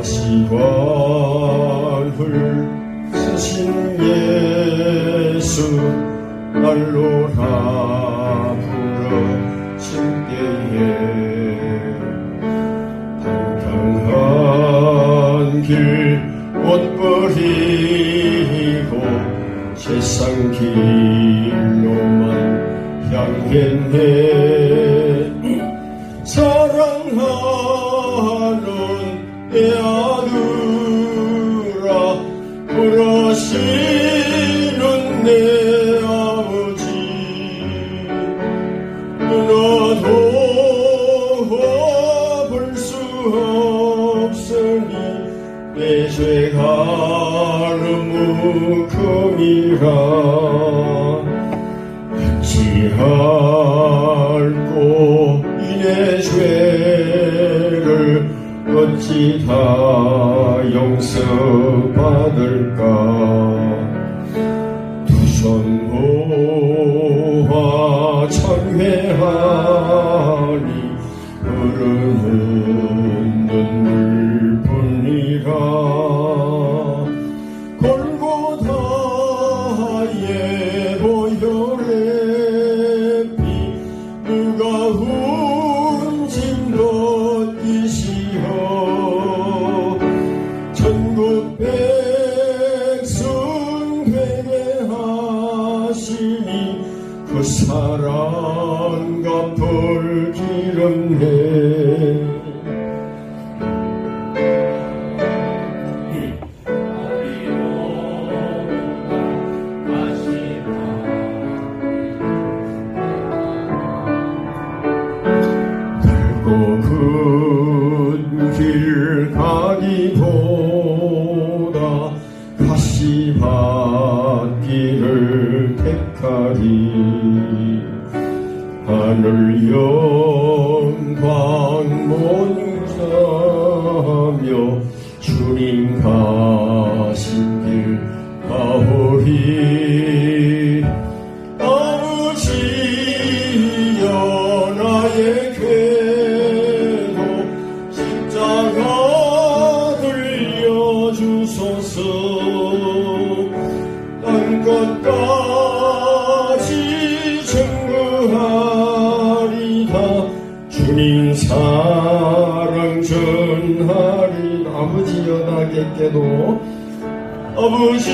가시관을 쓰신 예수 날로라 부러신 때에 평평한 길못 버리고 세상 길로만 향했네. 사랑하는 내 아들아 부러시는 내 아버지. 너도 볼수 없으니 내 죄가 너무 큼이라. 어찌할 용서받을까? 두손 모아 찬회하니 흐르는 눈물뿐이라. 골고다의 보혈의 피 무거운 짐도 그 사랑 갚을 굵은 길 가기보다 가시밭길을 택하리 하늘 영광 몬사며 주님 가신 길 가오리. 아버지여 나의 궤도 십자가 들려주소서. 난 것까지 하리 아버지여 나겠게도 아버지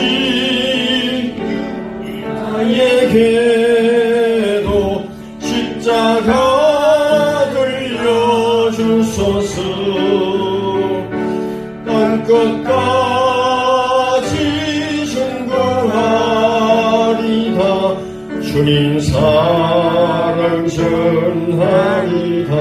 나에게도 십자가 들려주소서. 난 끝까지 증거하리다 주님 사랑 전하리다